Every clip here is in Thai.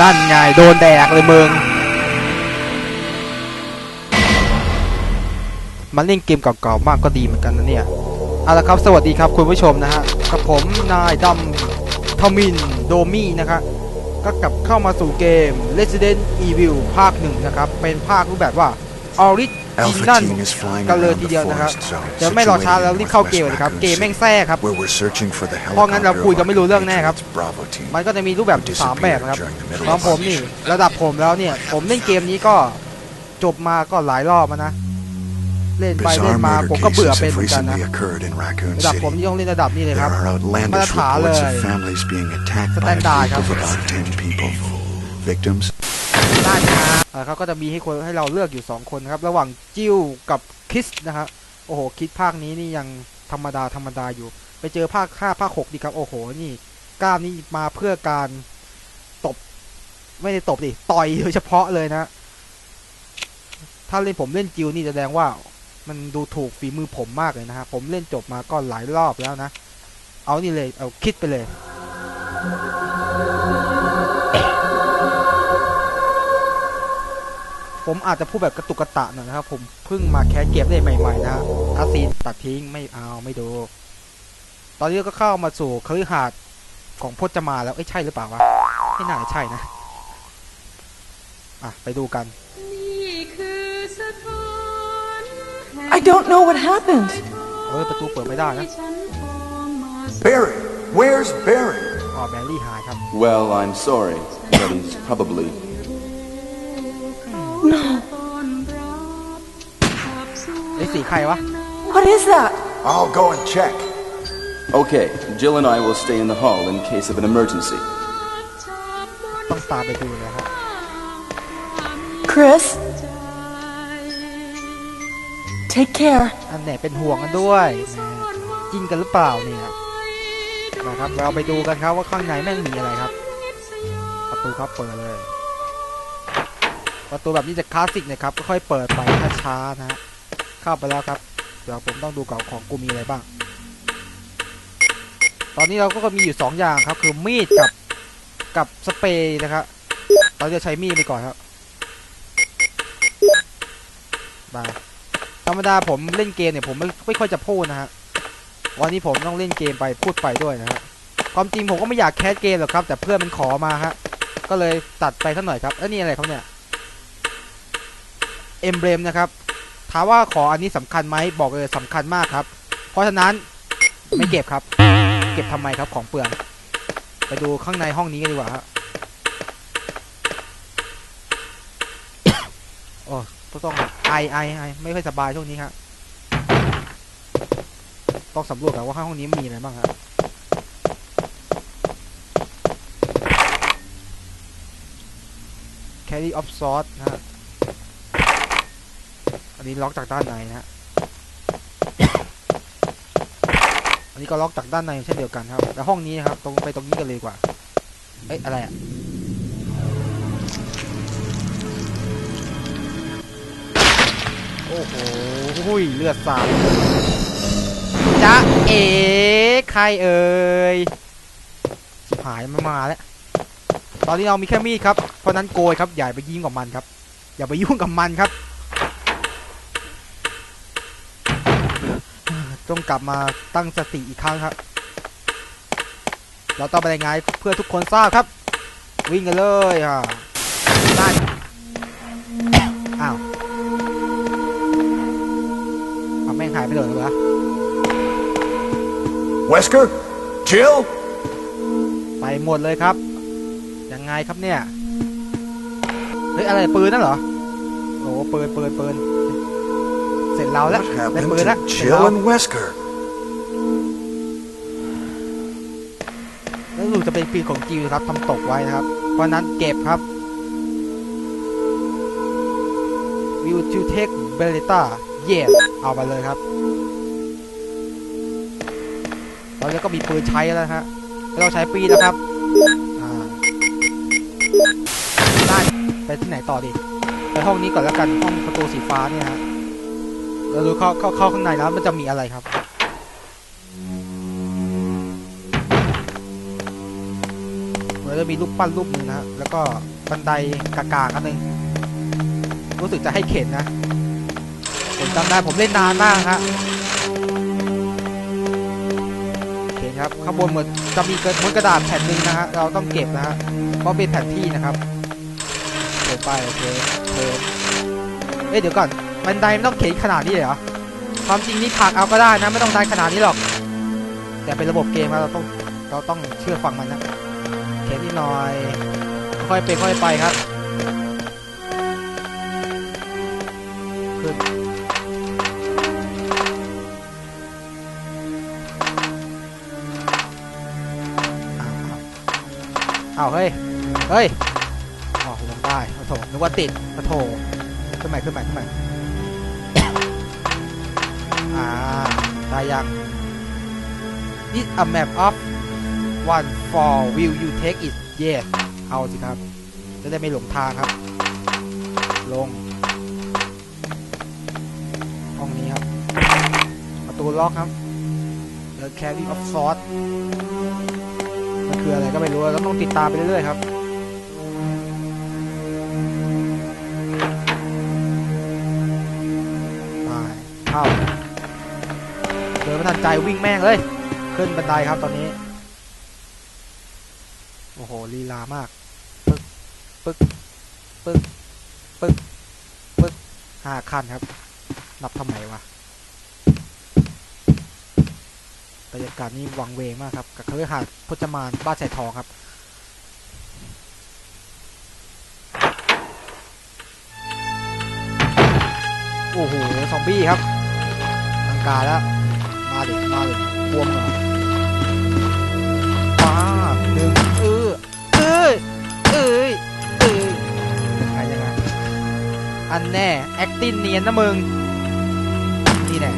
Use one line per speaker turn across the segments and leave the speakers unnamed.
นั่นไงโดนแดกเลยมึง มันเล่นเกมเก่าๆมากก็ดีเหมือนกันนะเนี่ย เอาละครับ สวัสดีครับคุณผู้ชมนะฮะ กับผมนายดำทมินโดมี่นะครับก็กลับเข้ามาสู่เกม Resident Evil ภาคหนึ่งนะครับ เป็นภาครูปแบบว่า Origin
Alpha Team is flying
กันเลย
around
ที
the
เดียวนะครับ
forest zone
เดี๋ยวไม่รอช้า
situated
แล้ว
in
รีบเข้าเกม
northwest
เลยครับ
Raccoon
เกมแม่ง
City,
แท้ครับ
where we're searching for the
เพราะงั้นเรา
helicopter
คุย
of
กันไม่รู้เรื่องแน่ครับ
Patriots Bravo Team.
มันก็จะมีรูปแบบ
Who
สามแบบนะครับ
disappeared during the middle
ของ
of
ผมนี่ระดับผมแล้วเนี่ยผมเล่นเกมนี้ก็จบมาก็หลายรอบแล้วนะเล่นไปเล่น
Bizarre
มา
murder
ผมก็เบื่อ
cases
เป็นเห
have
มือนกันนะ
recently occurred in Raccoon
ระดับ
City.
ผมนี่ต้องเล่นระดับนี้เลยค
There
รับ
are outlandish
Mata
reports
เลย
of families being attacked by a
Standard
group
ครับ
of about 10 people. Victims
ได้ครับเขาก็จะมีให้คนให้เราเลือกอยู่ 2 คนครับ ระหว่างจิ้วกับคิสนะครับโอ้โหคิดภาคนี้นี่ยังธรรมดาธรรมดาอยู่ ไปเจอภาค5ภาค6ดีครับ โอ้โห นี่กล้ามนี่มาเพื่อการตบ ไม่ได้ตบดิ ต่อยโดยเฉพาะเลยนะ ถ้าเล่นผมเล่นจิวนี่แสดงว่ามันดูถูกฝีมือผมมากเลยนะฮะ ผมเล่นจบมาก็หลายรอบแล้วนะ เอานี่เลย เอาคิดไปเลย ผมอาจจะพูดแบบกระตุกกระตะหน่อยนะครับ ผมเพิ่งมาแคสเกมได้ใหม่ๆนะฮะอาซีนตัดทิ้งไม่เอาไม่ดู ตอนนี้ก็เข้ามาสู่คฤหาสน์ของพจมาแล้วเอ้ยใช่หรือเปล่าวะไม่น่าจะใช่นะ อะ ไปดูกัน
I don't know what happened.
เอ้ยประตูเปิดไม่ได้นะ
Barry where's Barry
อ๋อแบลลี่หายครับ
Well, I'm sorry, but he's probably.
No.
ไอ้สีใครวะ
What is that?
I'll go and check
Okay, Jill and I will stay in the hall in case of an emergency.
ต้องตามไปดูเลยครับ
Chris? Take care.
อันไหนเป็นห่วงกันด้วยแหมจริงกันหรือเปล่าเนี่ยนะครับเราไปดูกันครับว่าข้างในแม่งมีอะไรครับ ประตูครับเปิดเลย ประตูแบบนี้จะคลาสสิกนะครับค่อยๆเปิดไปช้าๆนะฮะเข้าไปแล้วครับ เดี๋ยวผมต้องดูก่อนของกูมีอะไรบ้าง ตอนนี้เราก็มีอยู่สองอย่างครับ คือมีดกับกับสเปรย์นะครับเราจะใช้มีดไปก่อนครับบาธรรมดาผมเล่นเกมเนี่ยผมไม่ไม่ค่อยจะพูดนะฮะวันนี้ผมต้องเล่นเกมไปพูดไปด้วยนะฮะความจริงผมก็ไม่อยากแคสเกมหรอกครับ แต่เพื่อนมันขอมาฮะก็เลยตัดไปสักหน่อยครับแล้วนี่อะไรเขาเนี่ย เอ็มเบรมนะครับถามว่าขออันนี้สำคัญไหมบอกเลยสำคัญมากครับ เพราะฉะนั้นไม่เก็บครับ เก็บทำไมครับของเปลืองไปดูข้างในห้องนี้กันดีกว่าฮะโอ้ต้องไอไอไอไม่ค่อยสบายช่วงนี้ครับต้องสำรวจกันว่าข้างห้องนี้มีอะไรบ้างครับ carry of sword นะฮะ อันนี้ล็อกจากด้านในนะฮะอันนี้ก็ล็อกจากด้านในเช่นเดียวกันครับแล้วห้องนี้นะครับ ตรงไปตรงนี้กันเลยกว่าเอ้ยอะไรอะโอ้โหหุยเลือดสาดจ๊ะเอ๋ใครเอ่ยชิหายมันมาแล้ว ตอนนี้เรามีแค่มีดครับ เพราะนั้นโกยครับอย่าไปยิงกับมันครับ อย่าไปยุ่งกับมันครับ ต้องกลับมาตั้งสติอีกครั้งครับ เราต้องไปรายงานเพื่อทุกคนทราบครับ วิ่งกันเลยอะได้อ้าวเอาแม่งหายไปเลยเหรอวะ
Wesker Jill
ไปหมดเลยครับ ยังไงครับเนี่ย เฮ้ย อะไรปืนนั่นเหรอโอ้ปืนปืนปืนเส ร็จเราแล้ว
What
ได้
happened
ปืนแล้ว
to
เสร็จเรา
Jill and Wesker
แล้วรู้จะเป็นปืนของจิวครับทำตกไว้นะครับ เพราะฉะนั้นเก็บครับ Will to take Belletta Yes เอาไปเลยครับตอนนี้ก็มีปืนใช้แล้วนะฮะไม่ต้องใช้ปีนแล้วครับอ่าได้ไปที่ไหนต่อดี ไปห้องนี้ก่อนแล้วกันห้องประตูสีฟ้าเนี่ยฮะ เราดูเข้าเข้าเข้าข้างในแล้วมันจะมีอะไรครับ เหมือนจะมีรูปปั้นรูปหนึงนะแล้วก็บันไดกากากันหนึ่งรู้สึกจะให้เข็นนะผมจำได้ผมเล่นนานมากฮะเห็นครับข้างบนเหมือนจะมีกระเหมือนกระดาษแผ่นหนึ่งนะฮะเราต้องเก็บนะฮะเพราะเป็นแผ่นที่นะครับเก็บไปโอเคเพิ่มเอ้ยเดี๋ยวก่อน บันไดไมันต้องเข็นขนาดนี้เลยเหรอความจริงนี่ผลักเอาก็ได้นะ ไม่ต้องได้ขนาดนี้หรอก แต่เป็นระบบเกมเราต้องเราต้องเชื่อฟังมันนะเข็นนิดหน่อย ค่อยไปค่อยไปครับขึ้นอ้าวเฮ้ย เฮ้ยอ๋อลงได้โอ้โถนึกว่าติดโอ้โถขึ้นใหม่ขึ้นใหม่ขึ้นใหม่ ยัง This a map of one for will you take it yes เอาสิครับ จะได้ไม่หลงทางครับ ลง ห้องนี้ครับ ประตูล็อกครับ The carry of sword มันคืออะไรก็ไม่รู้เราต้องติดตามไปเรื่อยๆครับไปเข้า ไม่ทันใจวิ่งแม่งเลย ขึ้นบันไดครับตอนนี้ โอ้โหลีลามาก ปึ๊ก ปึ๊ก ปึ๊ก ปึ๊ก ปึ๊กห้าขั้นครับ นับทำไมวะบรรยากาศนี่วังเวงมากครับ กับเครือหาดพจมานบ้านสายทองครับโอ้โห ซอมบี้ครับตังการแล้ว มาดิมาเลยบวมเหรอป้าหนึ่งเออเอ้ยเอ้ยเอ้ยยังไงยังไงอันแน่ แอคติ้นเนียนนะมึง นี่แน่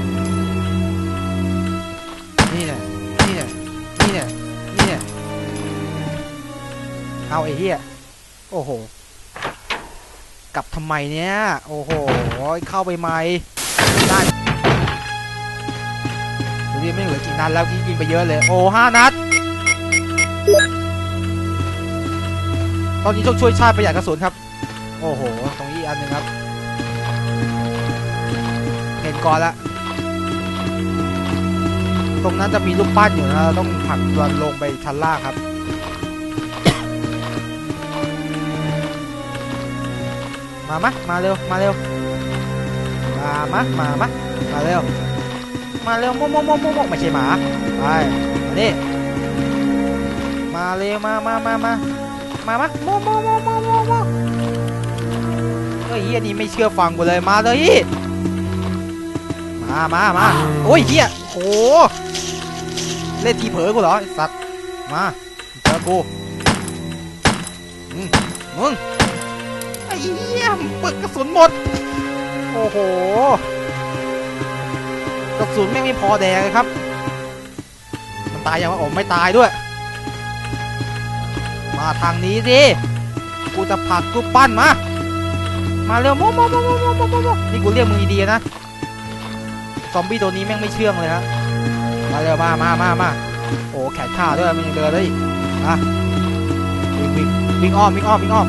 นี่แน่นี่แน่นี่แน่นี่แน่เอาไอ้เหี้ยโอ้โห กลับทำไมเนี่ย โอ้โห เข้าไปไหม ดิไม่เหลือกี่นัดแล้วที่ยิงไปเยอะเลย โอ้ห้านัด ตอนนี้ต้องช่วยชาติประหยัดกระสุนครับ โอ้โห ตรงนี้อันหนึ่งครับ เห็นก่อนละตรงนั้นจะมีลูกปั้นอยู่นะเราต้องผลักตัวลงไปชั้นล่างครับมามะมาเร็ว มาเร็ว มามะมามะมาเร็ว มาเร็วโมโมโมโมโมไม่ใช่หมาไปมาดิมาเร็วมามามามามามะโมโมโมโมโมโมเฮ้ยเฮียนี่ไม่เชื่อฟังกูเลยมาเลยมามามาโอ้ยเฮียโอ้เล่นทีเผลอกูเหรอสัตว์มาเจอกูมมึงไอ้เหี้ยปึกกระสุนหมด โอ้โห กระสุนไม่มีพอแดงเลยครับ มันตายยังวะโอ้ไม่ตายด้วย มาทางนี้สิกูจะผักกูปั้นมา มาเร็วโมโมโมโมโมโมโมนี่กูเรียกมึงดีๆนะ ซอมบี้ตัวนี้แม่งไม่เชื่องเลยนะมาเร็วมามามามาโอ้แขนขาด้วยมึงเดินได้อะวิ่งวิ่งวิ่งอ้อมวิ่งอ้อมวิ่งอ้อม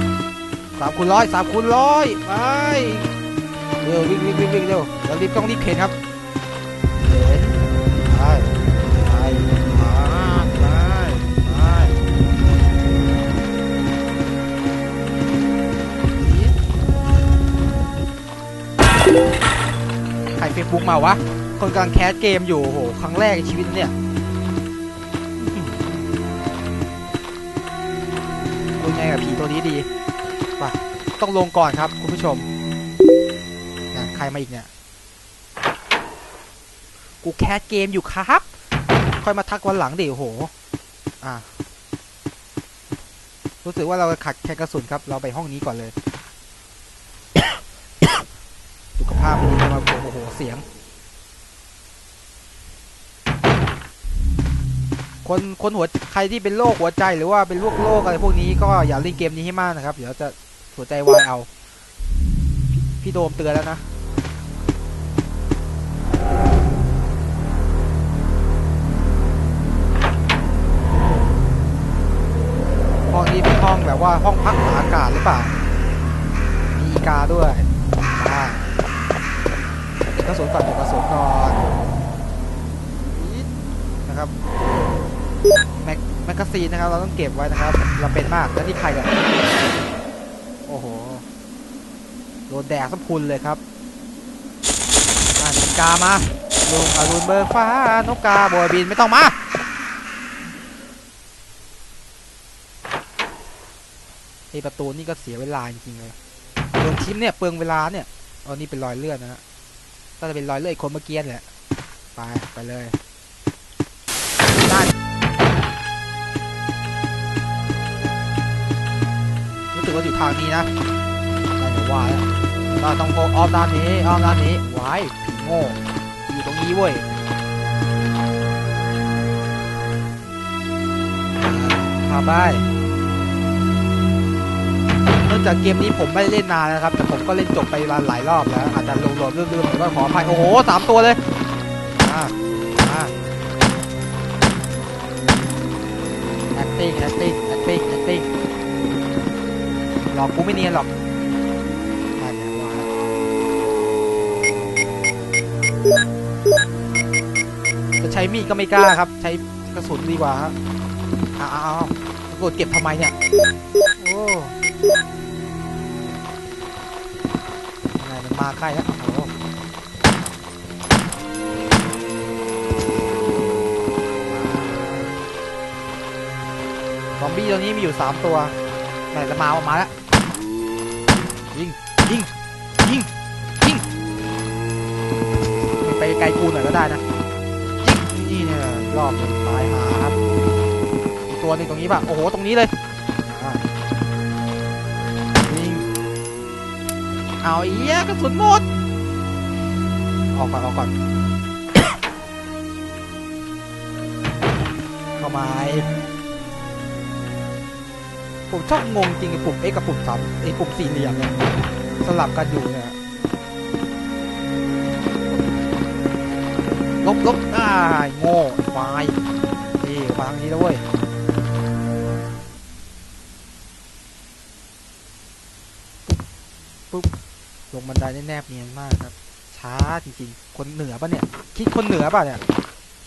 สามคูณร้อยสามคูณร้อยไปเร็ววิ่งวิ่งวิ่งเร็วเรารีบต้องรีบเข็นครับ บุ๊กมาวะ คนกำลังแคสเกมอยู่โอ้โหครั้งแรกในชีวิตเนี่ยคุยไงกับผีตัวนี้ดีต้องลงก่อนครับคุณผู้ชมนะใครมาอีกเนี่ย กูแคสเกมอยู่ครับ ค่อยมาทักวันหลังดิโอ้โหอะรู้สึกว่าเราขัดแค่กระสุนครับ เราไปห้องนี้ก่อนเลย สุขภาพไม่ดี โหเสียง คนคนหัวใครที่เป็นโรคหัวใจหรือว่าเป็นโรคโรคอะไรพวกนี้ก็อย่าเล่นเกมนี้ให้มากนะครับ เดี๋ยวจะหัวใจวายเอา พี่โดมเตือนแล้วนะห้องนี้เป็นห้องแบบว่าห้องพักอากาศหรือเปล่า มีอีกาด้วยอ่า ก็บกระสุนก่อนเก็บกระสุนก่อนนะครับแม็กแมกกาซีนนะครับ เราต้องเก็บไว้นะครับเราเป็นมากแล้วนี่ใครเนี่ยโอ้โหโดนแดกสักพุนเลยครับอ่านิกามาลุงอรุณเบิกฟ้านกกาโบยบินไม่ต้องมาไอประตูนี่ก็เสียเวลาจริงๆเลยโดนทิมเนี่ยเปลืองเวลาเนี่ยอ๋อนี่เป็นรอยเลือดนะฮะ น่าจะเป็นรอยเลือไอ้คนเมื่อกี้แหละไปไปเลยด้รู้สึกว่าอยู่ทางนี้นะได้เดี๋ยวว่าแล้วต้องโกอ้อมด้านนี้อ้อมด้านนี้ไว้ผีโง่อยู่ตรงนี้เว้ยพาไปเนื่องจากเกมนี้ผมไม่เล่นนานนะครับ แต่ผมก็เล่นจบไปหลายรอบแล้วอาจจะลงโหลดเรื่อยๆผมก็ขออภัยโอ้โหสามตัวเลยอ่าอ่า acting acting acting acting หลอกกูไม่เนียนหรอกได้แล้วว่าจะใช้มีดก็ไม่กล้าครับ ใช้กระสุนดีกว่าฮะอ้าวอ้าวกดเก็บทำไมเนี่ย โอ้ มาใกล้แล้วโอ้โหซอมบี้ตัวนี้มีอยู่สามตัวไหนจะมาออกมาแล้วยิงยิงยิงยิงไปไกลกูหน่อยก็ได้นะยิงนี่เนี่ยรอบหนึ่งตายหาครับตัวนึงตรงนี้ป่ะโอ้โหตรงนี้เลย เอาเอี้ยกระสุนหมด ออกก่อนออกก่อน เข้ามาผมชอบงงจริงไอ้ปุ่ม X กับปุ่มสามไอ้ปุ่มสี่เหลี่ยมเนี่ยสลับกันอยู่เนี่ยลบลบอ่าโง่ไฟนี่มาทางนี้แล้วเว้ย ไดได้แนบเนียนมากครับ ช้าจริงๆ คนเหนือปะเนี่ย คิดคนเหนือปะเนี่ย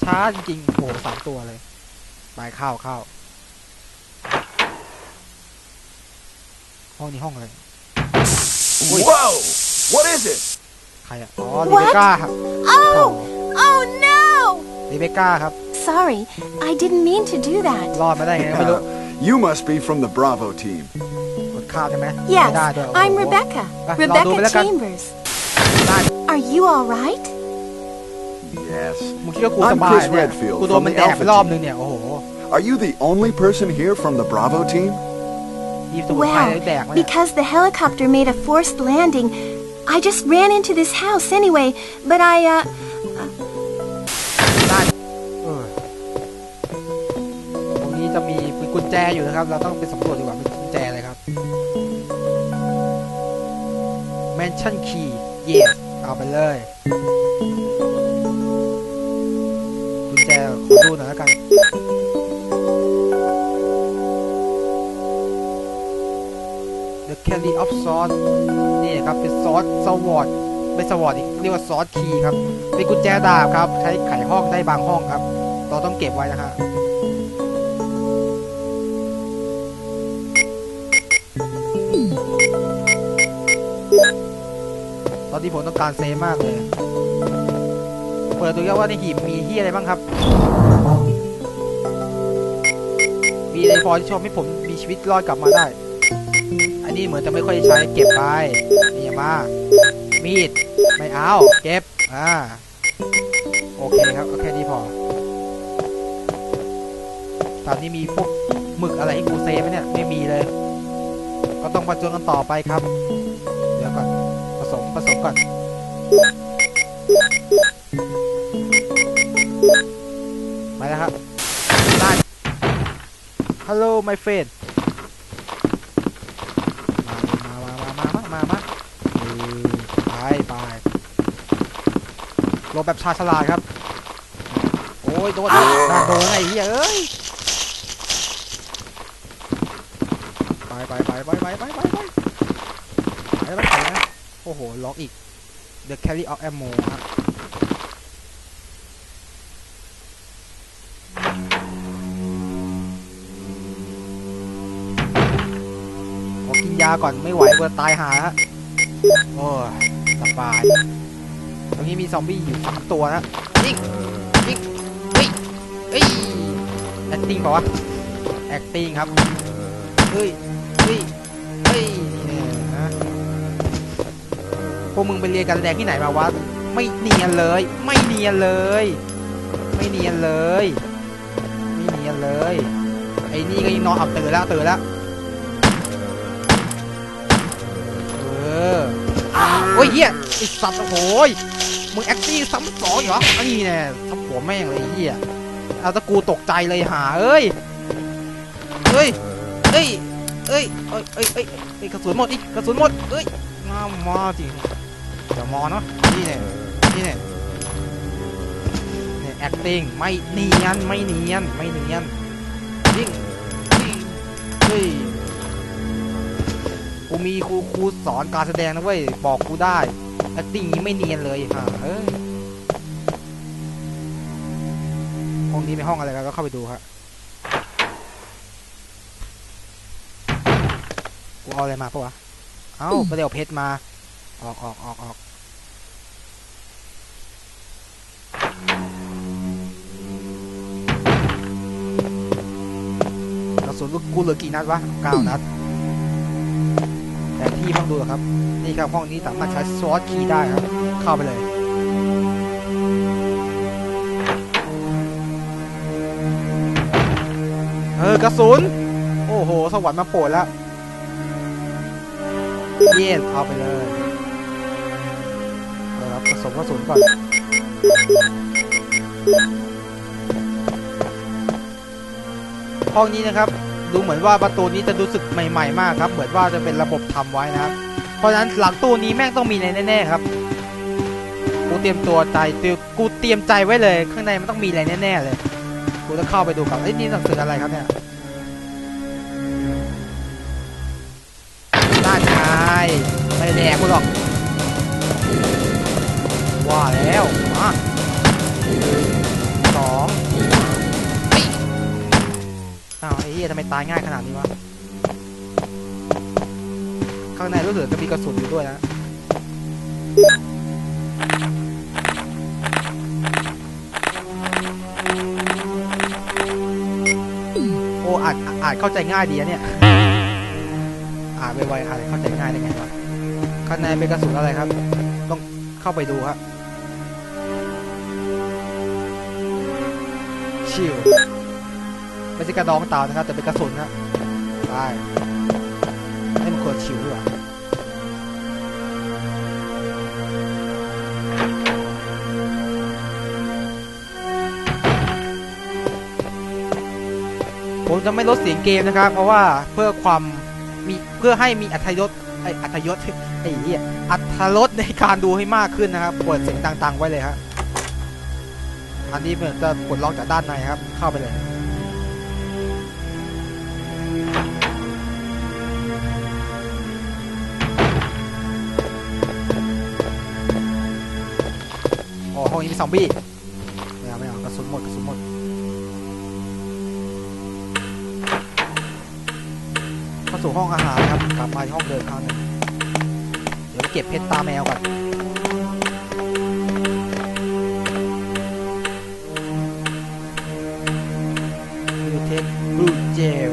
ช้าจริงๆโอ้โหสามตัวเลยไปเข้าเข้าห้องนี้ห้องอะไร Wait.
Whoa! What is it?
ใครอะอ๋อรีเบคก้าครับ
Oh! Oh no!
รีเบคก้าครับ
Sorry, I didn't mean to do that.
รอดมาได้ไงก็ไม่รู้
you must be from the Bravo team.
กดข้าวใช่ไหม
Yes,
ไม่ได้ด้วยโอ้โห
I'm Rebecca.
Ah,
Rebecca
Lord, Rebecca.
Chambers.
ได้
Are you all right?
Yes.
มึงคิดว่ากู
I'm
สบาย
Chris
เนี่ย
Redfield
กูโดน
from
มัน
the
แดกไป
Alpha
รอบ
team.
นึงเนี่ย โอ้โห
Are you the only person here from the Bravo team?
ยีบสมุนไพร
Well,
เลยแดกมาเนี่ย
because the helicopter made a forced landing, I just ran into this house anyway, but I, uh,
ได้เออตรงนี้จะมีเป็นกุญแจอยู่นะครับ เราต้องไปสำรวจดีกว่าเป็น Mansion Key yes เอาไปเลยกุญแจขอดูหน่อยแล้วกัน The Candy of Sauce นี่ครับเป็นซอสสวอตไม่สวอตอีกเรียกว่าซอสคีย์ครับ เป็นกุญแจดาบครับ ใช้ไขห้องได้บางห้องครับ เราต้องเก็บไว้นะฮะ อนนี้ผมต้องการเซฟมากเลย เปิดดูกันว่าในหีบมีที่อะไรบ้างครับ มีอะไรพอที่ชมให้ผมมีชีวิตรอดกลับมาได้ อันนี้เหมือนจะไม่ค่อยใช้เก็บไปนี่มา มีด ไม่เอา เก็บ อ่า โอเคครับแค่นี้พอ ตอนนี้มีพวกหมึกอะไรให้กูเซฟไหมเนี่ย ไม่มีเลย ก็ต้องประจนกันต่อไปครับ ก่อน มาแล้วครับได้ Hello my friend มามามามามามามาเออไปไปลงแบบชาญฉลาดครับ โอ้ยโดนน่าโดนไอ้เหี้ยเอ้ยไปไปไปไปไปไปไป โอ้โห ล็อกอีก The Carry of Ammo ครับ ขอกินยาก่อนไม่ไหวกลัวตายหาฮะโอ้ยสบาย ตรงนี้มีซอมบี้อยู่สามตัวนะยิงยิงเฮ้ยเฮ้ย acting ป่าวะ acting ครับ เฮ้ย วกมึงไปเรียนการแสดงที่ไหนมาวะ ไม่เนียนเลย ไม่เนียนเลย ไม่เนียนเลย ไม่เนียนเลย ไอ้นี่ก็ยังนอนอับตื่นแล้วตื่นแล้ว เออโอ้ยเฮียไอ้สัตว์โอ้โหยมึงแอคตี้ซ้ำสองเหรออันนี้แน่ทับหัวแม่งเลยเฮียเอาตะกูตกใจเลยหาเอ้ย เฮ้ยเอ้ย เอ้ย เอ้ย เอ้ย เอ้ยเกระสุนหมดอีกกระสุนหมด เอ้ยงามาจริง เดี๋ยวมอเนาะนี่เนี่ยนี่เนี่ยเนี่ย acting ไม่เนียนไม่เนียนไม่เนียนยิงยิงเฮ้ยกูมีครูครูสอนการแสดงนะเว้ยบอกกูได้ acting นี้ไม่เนียนเลยฮ่าเอ้ยห้องนี้เป็นห้องอะไรกันก็เข้าไปดูครับกูเอาอะไรมาปะวะ เอ้าไปเดี๋ยวเพชรมา ออกออกออกออก นลูกกูเหลือกี่นัดวะเก้านัด แต่พี่ต้องดูหรอครับ นี่ครับห้องนี้สามารถใช้ซอสคีย์ได้ครับ เข้าไปเลยเออกระสุน โอ้โห สวรรค์มาโปรดแล้ว เยสเอาไปเลยเอาครับผสมกระสุนก่อนห้องนี้นะครับ ดูเหมือนว่าประตูนี้จะรู้สึกใหม่ ๆ มากครับ เหมือนว่าจะเป็นระบบทำไว้นะครับ เพราะฉะนั้นหลังตู้นี้แม่งต้องมีอะไรแน่ๆครับ กูเตรียมตัวใจเตรียมกูเตรียมใจไว้เลย ข้างในมันต้องมีอะไรแน่ๆเลยกูจะเข้าไปดูกับเอ้นี่หนังสืออะไรครับเนี่ยน่าใช่ไม่แดกกูหรอก ว่าแล้วมา เหี้ยทำไมตายง่ายขนาดนี้วะ ข้างในรู้สึกจะมีกระสุนอยู่ด้วยนะโอ้อานอ่านเข้าใจง่ายดีอะเนี่ยอ่านไวๆอ่านเข้าใจง่ายได้ไงวะข้างในเป็นกระสุนอะไรครับ ต้องเข้าไปดูครับชิว ไม่ใช่กระดองเต่านะครับ แต่เป็นกระสุนนะได้ให้มันควรชิวด้วยผมจะไม่ลดเสียงเกมนะครับ เพราะว่าเพื่อความมีเพื่อให้มีอัธยศไออัธยศไอ้เหี้ยอัธรสในการดูให้มากขึ้นนะครับเปิดเสียงต่างๆ ไว้เลยครับอันนี้เหมือนจะปลดล็อกจากด้านในครับ เข้าไปเลย นี้มีซอมบี้ไม่เอาไม่เอากระสุนหมดกระสุนหมดเข้าสู่ห้องอาหารครับกลับมาที่ห้องเดิมครั้งหนึงเดี๋ยวเก็บเพชรตาแมวก่อนดูเทคบลูเจล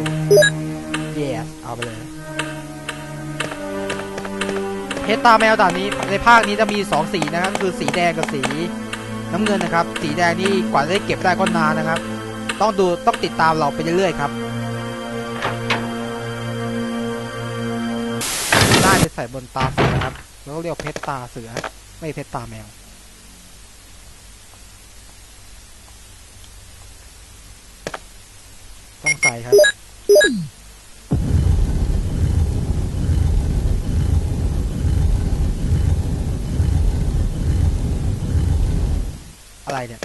yes เอาไปเลยเพชรตาแมวด่านนี้ในภาคนี้จะมีสองสีนะครับคือสีแดงกับสี น้ำเงินนะครับ สีแดงนี่กว่าจะได้เก็บได้ก็นานนะครับ ต้องดูต้องติดตามเราไปเรื่อยๆครับได้จะใส่บนตาเสือครับแล้วเรียกเพชรตาเสือ ไม่เพชรตาแมวต้องใส่ครับ อะไรเนี่ย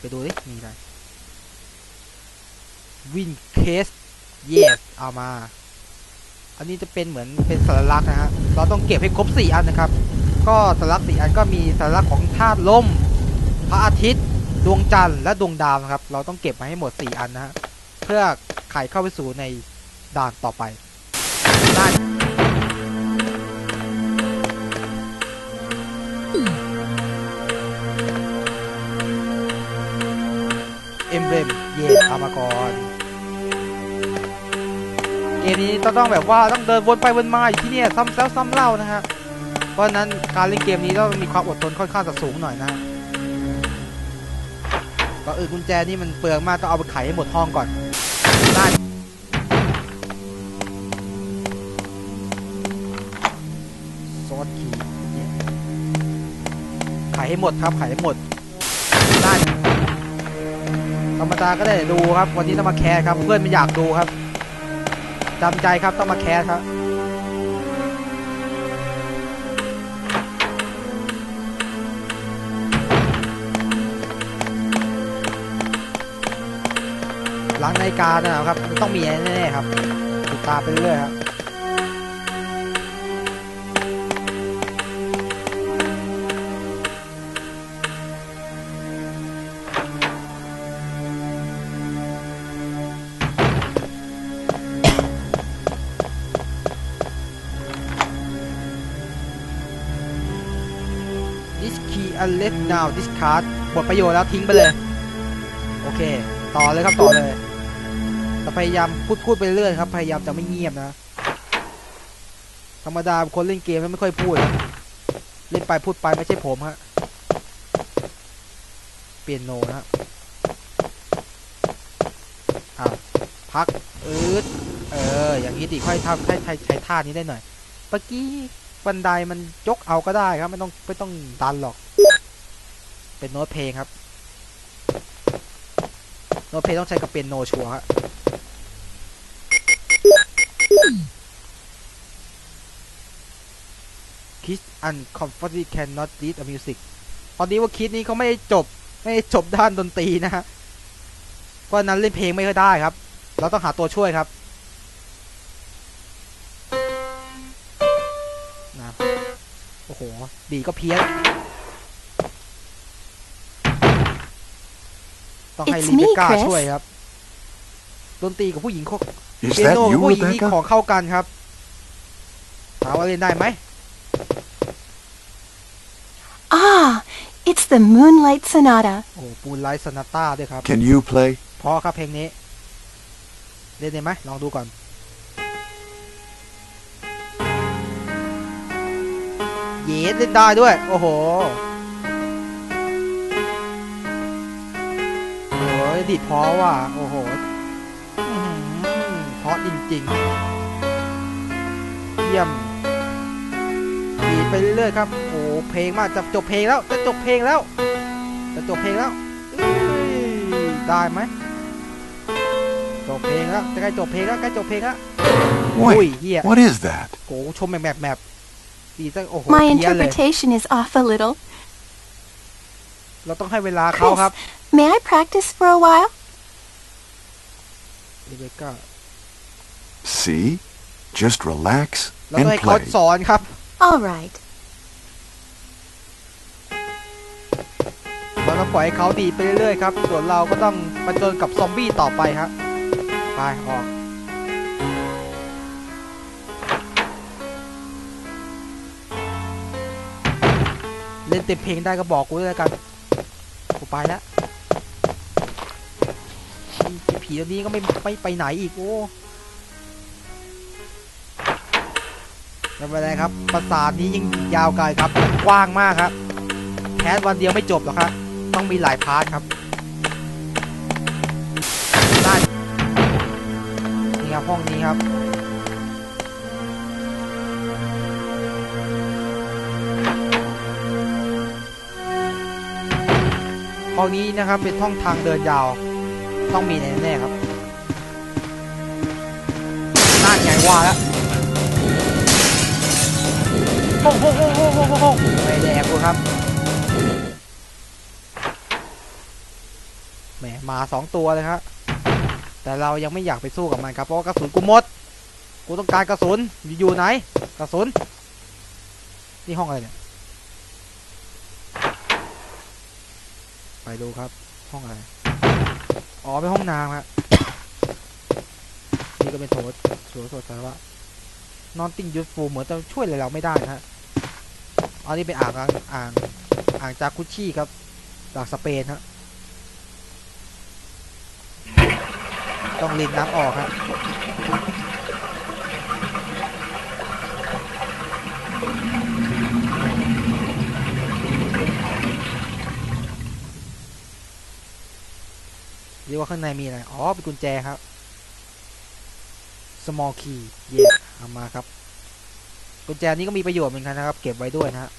ไปดูดิมีอะไรวินเคส yes เอามา อันนี้จะเป็นเหมือนเป็นสัญลักษณ์นะฮะ เราต้องเก็บให้ครบ 4 อันนะครับ ก็สัญลักษณ์4อันก็มีสัญลักษณ์ของธาตุลม พระอาทิตย์ ดวงจันทร์และดวงดาวนะครับ เราต้องเก็บมาให้หมด 4 อันนะฮะ เพื่อไขเข้าไปสู่ในด่านต่อไปด่ เอ็มเบมเย่เอามาก่อนเกมนี้ต้องต้องแบบว่าต้องเดินวนไปวนมาอยู่ที่เนี่ยซ้ำแล้วซ้ำเล่านะฮะเพราะนั้นการเล่นเกมนี้ต้องมีความอดทนค่อนข้างจะสูงหน่อยนะก็เออกุญแจนี่มันเปลืองมากต้องเอาไปไขให้หมดห้องก่อนได้ซอสคีไขให้หมดครับไขให้หมด รมดาก็ได้ดูครับ วันนี้ต้องมาแคร์ครับ เพื่อนไม่อยากดูครับจำใจครับต้องมาแคสครับหลังในาฬิกานะครับมันต้องมีแน่ๆครับติดตามไปเรื่อยครับ this key unless now discard หมดประโยชน์แล้วทิ้งไปเลย โอเค ต่อเลยครับต่อเลยแต่พยายามพูดพูดไปเรื่อยครับ พยายามจะไม่เงียบนะ ธรรมดาคนเล่นเกมไม่ค่อยพูด เล่นไปพูดไปไม่ใช่ผมฮะ เปลี่ยนโนนะฮะอ้าวพักอืดเออ อย่างนี้ดิค่อยทำใช้ใช้ใช้ท่านี้ได้หน่อยเมื่อกี้บันไดมันยกเอาก็ได้ครับ ไม่ต้องไม่ต้องดันหรอก เป็นโน้ตเพลงครับ โน้ตเพลงต้องใช้กับเป็นโนชัวร์ฮะคิดอันคอมฟอร์ต cannot read a music ตอนนี้ว่าคิดนี้เขาไม่จบ ไม่จบด้านดนตรีนะฮะ เพราะนั้นเล่นเพลงไม่ค่อยได้ครับ เราต้องหาตัวช่วยครับนะโอ้โห ดีก็เพี้ยน ต้องให้
It's
รีเบ
me,
คก้า
Chris.
ช่วยครับดนตรีกับผู้หญิงเขา
Is
เปีย
that
โนกับ
you,
ผู้หญิงนี่
Rebecca?
ของเข้ากันครับถามว่าเล่นได้ไหม
Ah, it's the Moonlight Sonata.
โอ้ปูนไลท์สนาต้าด้วยครับ
Can you play?
เพราะครับเพลงนี้ เล่นได้ไหมลองดูก่อน เยสเล่นได้ด้วย โอ้โห โอ้ยดิดเพราะว่ะโอ้โหอื้อหือเพราะจริงๆ เยี่ยมดีดไปเรื่อยๆครับโอ้เพลงมากจะจบเพลงแล้วจะจบเพลงแล้วจะจบเพลงแล้วอื้อได้ไหมจบเพลงแล้วจะใกล้จบเพลงแล้วใกล้จบเพลงแล้วอุ้ย
Wait,
เฮีย
what is that?
โอ้ชมแบบแบบแบบดีจังโอ้โห
My
เพี้ยนเลย
interpretation is off a little.
เราต้องให้เวลาเขาครับ
May I practice for a while?
เรเบคก้า
See? Just relax
เราต้อง
and
ให้เขา
play.
สอนครับ
All right.
เราต้องปล่อยให้เขาดีดไปเรื่อยๆครับ ส่วนเราก็ต้องมาเจอกับซอมบี้ต่อไปครับไปออก เล่นเต็มเพลงได้ก็บอกกูด้วยแล้วกันกู ไปแล้วผีตัวนี้ก็ไม่ไม่ไปไหนอีกโอ้ไม่เป็นไรครับปราสาทนี้ยังยาวไกลครับกว้างมากครับแคสวันเดียวไม่จบหรอกครับ ต้องมีหลายพาร์ทครับได้นี่ครับห้องนี้ครับ ห้องนี้นะครับเป็นห้องทางเดินยาว ต้องมีแน่ๆครับน่าไงว่าแล้วโอ้โหโอ้โหโอ้โหโอ้โหไม่แดกกูครับแหมมาสองตัวเลยครับแต่เรายังไม่อยากไปสู้กับมันครับเพราะกระสุนกูหมด กูต้องการกระสุนอยู่ไหน กระสุนนี่ห้องอะไรเนี่ย ไปดูครับ ห้องอะไร อ๋อเป็นห้องน้ำครับนี่ก็เป็นโถโถโถสารวะนอนติ้งยูฟูเหมือนจะช่วยอะไรเราไม่ได้นะฮะอันนี้เป็นอ่างอ่างอ่างอ่างจากุชชี่ครับจากสเปนฮะต้องลินน้ำออกครับ รียกว่าข้างในมีอะไร อ๋อ เป็นกุญแจครับ small key เย่เอามาครับ กุญแจนี้ก็มีประโยชน์เหมือนกันนะครับ เก็บไว้ด้วยนะฮะ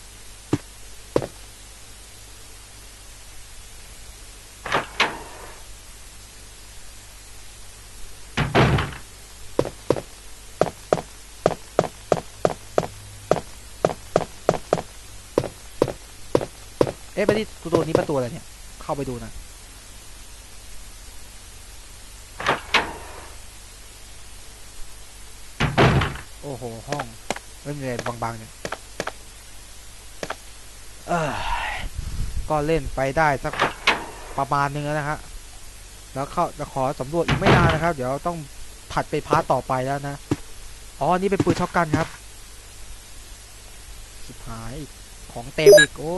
เอ๊ะไประตูตัวนี้ประตูอะไรเนี่ย เข้าไปดูนะ โห ห้องไม่มีอะไรบางๆเนี่ยเอยก็เล่นไปได้สักประมาณนึงแล้วนะฮะแล้วเข้าจะขอสำรวจอีกไม่นานนะครับ เดี๋ยวต้องผัดไปพาร์ทต่อไปแล้วนะ อ๋อ นี่เป็นปืนช็อตกันครับ สุดท้ายของเต็มอีก โอ้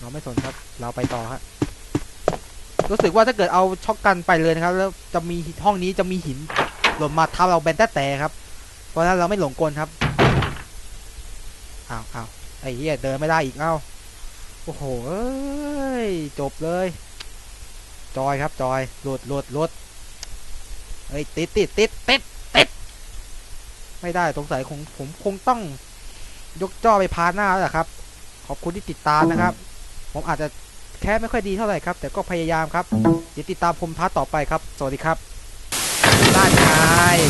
เราไม่สนครับ เราไปต่อฮะ รู้สึกว่าถ้าเกิดเอาช็อตกันไปเลยนะครับ แล้วจะมีห้องนี้จะมีหิน หล่นมาทับเราแบนแต่แต่ครับ เพราะนั้นเราไม่หลงกลครับอ้าวอ้าวไอ้เหี้ยเดินไม่ได้อีกเอ้าโอ้โหเอ้ยจบเลย จอยครับจอยหลุดหลุดหลุดเฮ้ยติดติดติดติดติดไม่ได้สงสัยคงผมคงต้องยกจ้อไปพาหน้าแล้วละครับ ขอบคุณที่ติดตามนะครับ ผมอาจจะแค่ไม่ค่อยดีเท่าไหร่ครับ แต่ก็พยายามครับเดี๋ยวติดตามผมพาร์ทต่อไปครับ สวัสดีครับาย